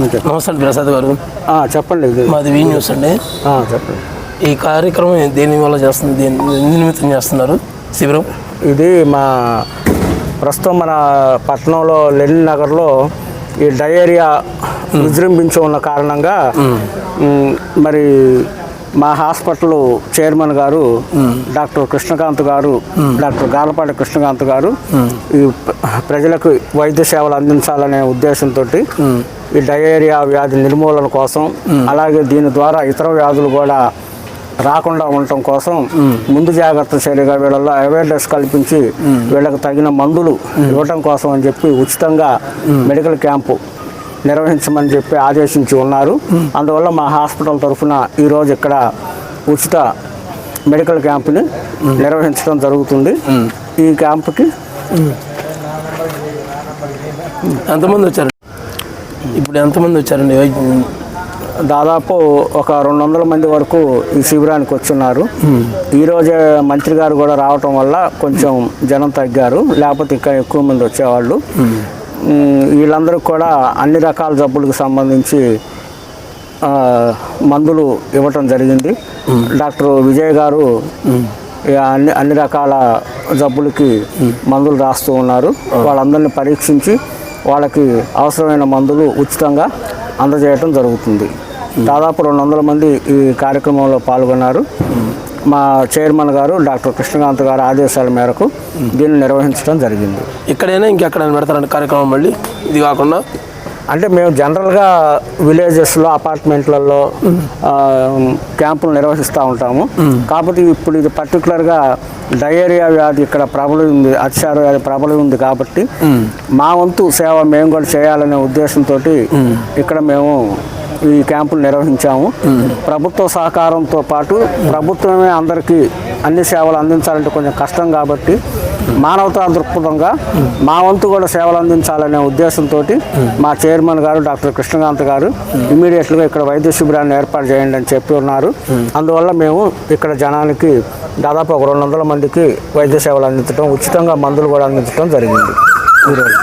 నమస్తే ప్రసాద్ గారు. చెప్పండి. ఇది మాది వి న్యూస్ అండి. చెప్పండి. ఈ కార్యక్రమం దేని వల్ల చేస్తుంది? దేని నిమిత్తం చేస్తున్నారు? శిబిరం. ఇది మా ప్రస్తుతం మన పట్టణంలో లెనిన్ నగర్లో ఈ డయేరియా విజృంభించి ఉన్న కారణంగా మరి మా హాస్పిటల్ చైర్మన్ గారు డాక్టర్ కృష్ణకాంత్ గారు డాక్టర్ గాలపాటి కృష్ణకాంత్ గారు ఈ ప్ర- ప్రజలకు వైద్య సేవలు అందించాలనే ఉద్దేశంతో ఈ డయేరియా వ్యాధి నిర్మూలన కోసం అలాగే దీని ద్వారా ఇతర వ్యాధులు కూడా రాకుండా ఉండటం కోసం ముందు జాగ్రత్త చర్యగా వీళ్ళల్లో అవేర్నెస్ కల్పించి వీళ్ళకి తగిన మందులు ఇవ్వటం కోసం అని చెప్పి ఉచితంగా మెడికల్ క్యాంపు నిర్వహించమని చెప్పి ఆదేశించి ఉన్నారు. అందువల్ల మా హాస్పిటల్ తరఫున ఈరోజు ఇక్కడ ఉచిత మెడికల్ క్యాంపుని నిర్వహించడం జరుగుతుంది. ఈ క్యాంపుకి ఎంతమంది వచ్చారు? ఇప్పుడు ఎంతమంది వచ్చారండి? దాదాపు ఒక రెండు వందల మంది వరకు ఈ శిబిరానికి వచ్చున్నారు. ఈరోజే మంత్రి గారు కూడా రావటం వల్ల కొంచెం జనం తగ్గారు. లేకపోతే ఇంకా ఎక్కువ మంది వచ్చేవాళ్ళు. వీళ్ళందరూ కూడా అన్ని రకాల జబ్బులకు సంబంధించి మందులు ఇవ్వటం జరిగింది. డాక్టర్ విజయ్ గారు అన్ని అన్ని రకాల జబ్బులకి మందులు రాస్తూ ఉన్నారు. వాళ్ళందరినీ పరీక్షించి వాళ్ళకి అవసరమైన మందులు ఉచితంగా అందజేయటం జరుగుతుంది. దాదాపు రెండు వందల మంది ఈ కార్యక్రమంలో పాల్గొన్నారు. మా చైర్మన్ గారు డాక్టర్ కృష్ణకాంత్ గారి ఆదేశాల మేరకు దీన్ని నిర్వహించడం జరిగింది. ఇక్కడైనా ఇంకెక్కడైనా పెడతారండి కార్యక్రమం మళ్ళీ? ఇది కాకుండా? అంటే మేము జనరల్గా విలేజెస్లో అపార్ట్మెంట్లలో క్యాంపులు నిర్వహిస్తూ ఉంటాము. కాకపోతే ఇప్పుడు ఇది పర్టికులర్గా డయేరియా వ్యాధి ఇక్కడ ప్రబలి ఉంది అతిసార వ్యాధి ప్రబలి ఉంది కాబట్టి మా వంతు సేవ మేము కూడా చేయాలనే ఉద్దేశంతో ఇక్కడ మేము ఈ క్యాంపులు నిర్వహించాము. ప్రభుత్వ సహకారంతో పాటు ప్రభుత్వమే అందరికీ అన్ని సేవలు అందించాలంటే కొంచెం కష్టం కాబట్టి మానవతా దృక్పథంగా మా వంతు కూడా సేవలు అందించాలనే ఉద్దేశంతో మా చైర్మన్ గారు డాక్టర్ కృష్ణకాంత్ గారు ఇమీడియట్గా ఇక్కడ వైద్య శిబిరాన్ని ఏర్పాటు చేయండి అని చెప్పి ఉన్నారు. అందువల్ల మేము ఇక్కడ జనానికి దాదాపు ఒక రెండు వందల మందికి వైద్య సేవలు అందించడం ఉచితంగా మందులు కూడా అందించడం జరిగింది. ఈరోజు.